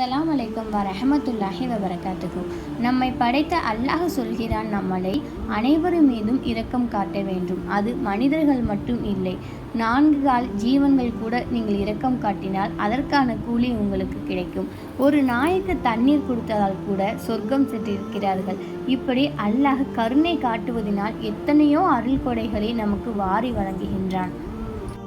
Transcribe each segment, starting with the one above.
அஸ்லாம் வலைக்கம் வரஹமத்துல்லாஹி வபரகாத்துக்கும் நம்மை படைத்த அல்லாஹ் சொல்கிறான் நம்மளை அனைவரும் மீதும் இரக்கம் காட்ட வேண்டும். அது மனிதர்கள் மட்டும் இல்லை. நான்கு கால் ஜீவன்கள் கூட நீங்கள் இரக்கம் காட்டினால் அதற்கான கூலி உங்களுக்கு கிடைக்கும். ஒரு நாய்க்கு தண்ணீர் கொடுத்ததால் கூட சொர்க்கம் சென்றிருக்கிறார்கள். இப்படி அல்லாஹ் கருணை காட்டுவதினால் எத்தனையோ அருள் கொடைகளை நமக்கு வாரி வழங்குகின்றான்.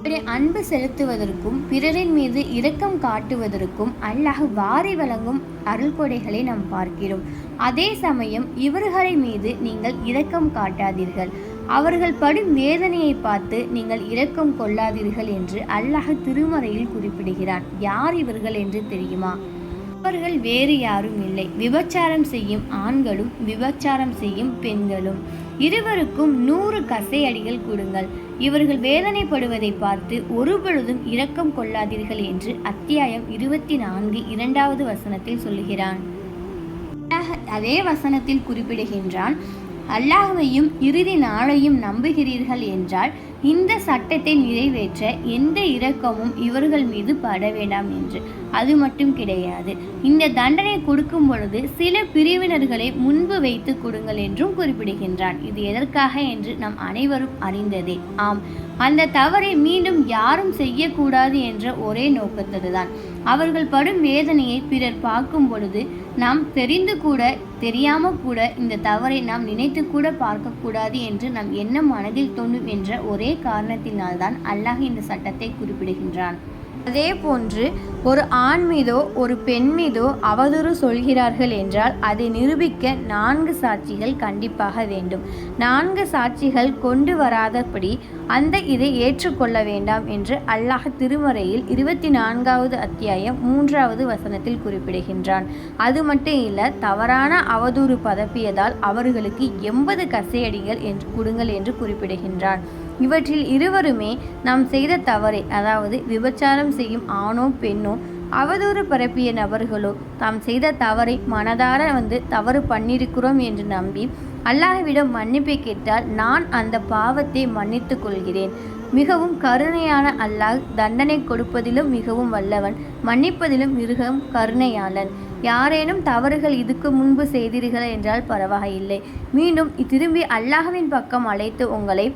பிறரை அன்பு செலுத்துவதற்கும் பிறரின் மீது இரக்கம் காட்டுவதற்கும் அல்லாஹ் வாரி வழங்கும் அருள்கொடைகளை நாம் பார்க்கிறோம். அதே சமயம் இவர்களை மீது நீங்கள் இரக்கம் காட்டாதீர்கள். அவர்கள் படும் வேதனையை பார்த்து நீங்கள் இரக்கம் கொள்ளாதீர்கள் என்று அல்லாஹ் திருமறையில் குறிப்பிடுகிறான் யார் இவர்கள் என்று தெரியுமா? அவர்கள் வேறு யாரும் இல்லை. விபச்சாரம் செய்யும் ஆண்களும் விபச்சாரம் செய்யும் பெண்களும். இருவருக்கும் நூறு கசையடிகள் கொடுங்கள். இவர்கள் வேதனைப்படுவதை பார்த்து ஒருபொழுதும் இரக்கம் கொள்ளாதீர்கள் என்று அத்தியாயம் இருபத்தி நான்கு இரண்டாவது வசனத்தில் சொல்லுகிறான். அதே வசனத்தில் குறிப்பிடுகின்றான் அல்லாஹையும் இறுதி நாளையும் நம்புகிறீர்கள் என்றால் இந்த சட்டத்தை நிறைவேற்ற எந்த இரக்கமும் இவர்கள் மீது பட வேண்டாம் என்று. அது மட்டும் கிடையாது. இந்த தண்டனை கொடுக்கும் பொழுது சில பிரிவினர்களை முன்பு வைத்து கொடுங்கள் என்றும் குறிப்பிடுகின்றான். இது எதற்காக என்று நாம் அனைவரும் அறிந்ததே. ஆம். அந்த தவறை மீண்டும் யாரும் செய்யக்கூடாது என்ற ஒரே நோக்கத்ததுதான் அவர்கள் படும் வேதனையை பிறர் பார்க்கும் பொழுது நாம் தெரிந்து கூட தெரியாம கூட இந்த தவறை நாம் நினைத்து கூட பார்க்கக்கூடாது என்று நம் எண்ணம் மனதில் தோன்றும் என்ற ஒரே காரணத்தினால்தான் அல்லாஹ் இந்த சட்டத்தை குறிப்பிடுகின்றான். அதே போன்று ஒரு ஆண் மீதோ ஒரு பெண் மீதோ அவதூறு சொல்கிறார்கள் என்றால் அதை நிரூபிக்க நான்கு சாட்சிகள் கண்டிப்பாக வேண்டும். நான்கு சாட்சிகள் கொண்டு வராதபடி அந்த இதை ஏற்றுக்கொள்ள வேண்டாம் என்று அல்லாஹ் திருமறையில் இருபத்தி நான்காவது அத்தியாயம் மூன்றாவது வசனத்தில் குறிப்பிடுகின்றான். அது மட்டும் இல்லை தவறான அவதூறு பதப்பியதால் அவர்களுக்கு எண்பது கசையடிகள் என்று கொடுங்கள் என்று குறிப்பிடுகின்றான். இவற்றில் இருவருமே நாம் செய்த தவறை. அதாவது விபச்சாரம் செய்யும் ஆணோ பெண்ணோ அவதூறு பரப்பிய நபர்களோ தாம் செய்த தவறை மனதார வந்து தவறு பண்ணியிருக்கிறோம் என்று நம்பி அல்லாஹ்விடம் மன்னிப்பை கேட்டால் நான் அந்த பாவத்தை மன்னித்து கொள்கிறேன். மிகவும் கருணையான அல்லாஹ் தண்டனை கொடுப்பதிலும் மிகவும் வல்லவன் மன்னிப்பதிலும் மிகவும் கருணையாளன். யாரேனும் தவறுகள் இதுக்கு முன்பு செய்தீர்கள் என்றால் பரவாயில்லை. மீண்டும் திரும்பி அல்லாஹ்வின் பக்கம் அழைத்து உங்களை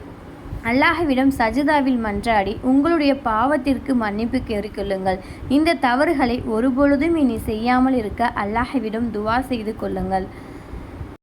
அல்லாஹ்விடம் சஜிதாவில் மன்றாடி உங்களுடைய பாவத்திற்கு மன்னிப்பு கேட்டுக்கொள்ளுங்கள் இந்த தவறுகளை ஒருபொழுதும் இனி செய்யாமல் இருக்க அல்லாஹ்விடம் துவா செய்து கொள்ளுங்கள்.